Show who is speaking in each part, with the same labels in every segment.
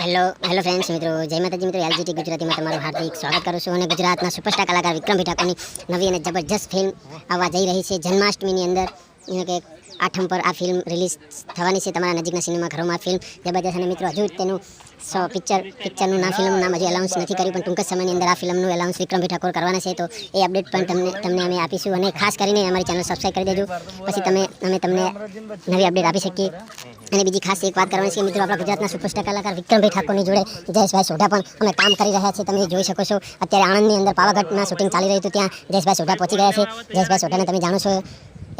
Speaker 1: Hello hello friends મિત્રો. જય માતાજી, મિત્રો. એલજીટી ગુજરાતીમાં તમારું હાર્દિક સ્વાગત કરું છું અને ગુજરાતના સુપરસ્ટાર કલાકાર વિક્રમ ભીટાકોની નવી અને જબરજસ્ત ફિલ્મ આવવા જઈ રહી છે જન્માષ્ટમીની અંદર. કે આઠમ પર આ ફિલ્મ રિલીઝ થવાની છે તમારા નજીકના સિનેમાઘરોમાં ફિલ્મ જબરજસ્ત. અને મિત્રો, હજુ તેનું સો પિક્ચર પિક્ચરનું નામ ફિલ્મનું નામ હજુ એલાઉન્સ નથી કર્યું, પણ ટૂંક સમયની અંદર આ ફિલ્મનું એલાઉન્સ વિક્રમ ઠાકોર કરવાના છે. તો એ અપડેટ પણ તમને તમને અમે આપીશું. અને ખાસ કરીને અમારી ચેનલ સબસ્ક્રાઈબ કરી દેજો. પછી તમે, અમે તમને નવી અપડેટ આપી શકીએ. અને બીજી ખાસ એક વાત કરવાની છે મિત્રો, આપણા ગુજરાતના સુપરસ્ટાર કલાકાર વિક્રમભાઈ ઠાકોરની જોડે જયેશભાઈ સોઢા પણ અમે કામ કરી રહ્યા છીએ. તમે જોઈ શકો છો, અત્યારે આણંદની અંદર પાવાગઢમાં શૂટિંગ ચાલી રહ્યું હતું, ત્યાં જયેશભાઈ સોઢા પહોંચી ગયા છે. જયેશભાઈ સોઢાને તમે જાણો છો,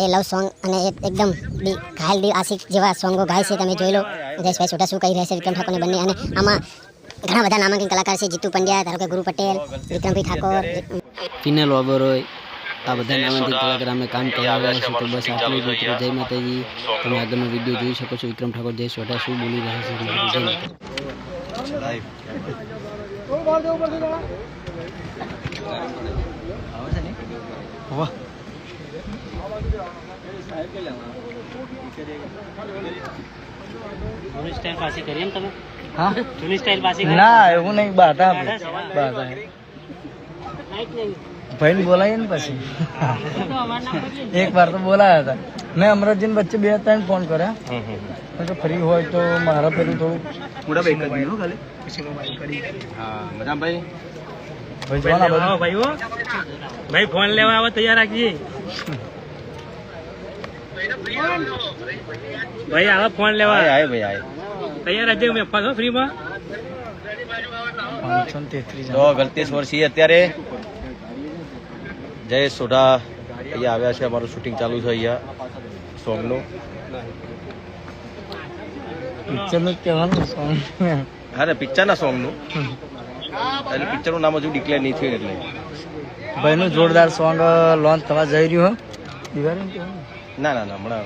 Speaker 1: એ લવ સોંગ અને એકદમ ઘાયલ દિલ આશિક જેવા સોંગો ગાય છે, તમે જોઈ લો, જયેશભાઈ સોઢા શું કહી રહ્યા છે વિક્રમ ઠાકોરને બંને. અને આમાં ઘણા બધા નામાંકિત કલાકાર છે, જીતુ પંડ્યા, ધારો કે ગુરુ પટેલ, વિક્રમભાઈ ઠાકોર
Speaker 2: પિનલ ઓબરોય આ બધા નામાંકિત કલાકાર અમે કામ કરવા રહ્યા છીએ તો બસ આટલું જ મિત્રો. જય માતાજી. તમે આગળનો વીડિયો જોઈ શકો છો. વિક્રમ ઠાકોર જય સોઢા શું બોલી રહ્યા છે? જય માતાજી.
Speaker 3: જૂની સ્ટાઇલ પાછી કરી એમ તમે?
Speaker 4: હા?
Speaker 3: જૂની સ્ટાઇલ પાછી કરી?
Speaker 4: ના એવું નહીં. બાટા બાટા ભાઈ બોલાય ને પછી
Speaker 3: તો અમારું નામ બદલી
Speaker 4: એક વાર તો બોલાયા હતા મેં અમરતજીને વચ્ચે બે ત્રણ ફોન કર્યા મેં કહ્યું ફ્રી હોય તો મારા પેલું થોડું ભાઈ જો ને આ બધું.
Speaker 3: ભાઈ હો ભાઈ ફોન લેવા આવો તૈયાર રાખજે ભાઈ આવો ફોન લેવા તૈયાર રાખજે મેં ફાસો ફ્રીમાં
Speaker 4: પાંચસો ને તેત્રીસ
Speaker 5: તો ગલતેશ વર્ષી અત્યારે જય સોઢા. અહીંયા આવ્યા છે અમારું શૂટિંગ ચાલુ છે અહીંયા સોંગનું
Speaker 4: પિક્ચરનું કહેવાનું song.
Speaker 5: હા ને પિક્ચરના સોંગનું એટલે પિક્ચરનું નામ હજુ ડિક્લેર નહીં થયું એટલે.
Speaker 4: ભાઈનું જોરદાર સોંગ લોન્ચ થવા જઈ રહ્યું દિવાળી
Speaker 5: ના ના ના હમણાં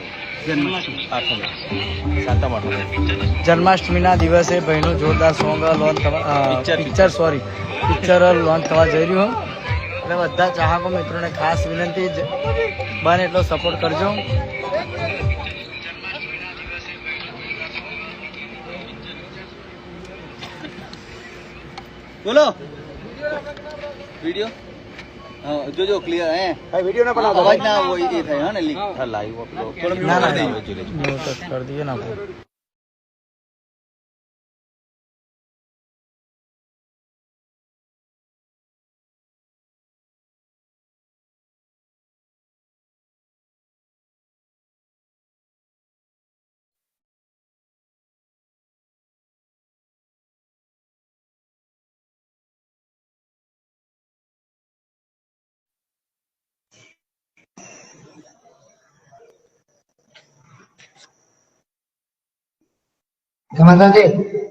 Speaker 4: જન્માષ્ટમીના દિવસે ભાઈનું જોરદાર સોંગ લોન્ચ થવા પિક્ચર સોરી પિક્ચર લોન્ચ થવા જઈ રહ્યું એટલે બધા ચાહકો મિત્રોને ખાસ વિનંતી જ બને એટલો સપોર્ટ કરજો.
Speaker 5: બોલો. વિડિયો? જોજો ક્લિયર હે. વિડિયો ના પણ અવાજ ના હોય એ થાય હા ને લીક લાઈવ અપલોડ
Speaker 4: ના ના
Speaker 5: કરી
Speaker 4: ના.
Speaker 5: દેજો
Speaker 4: મ્યુટ જ કરી દઈએ ને આપણે
Speaker 6: જય માતાજી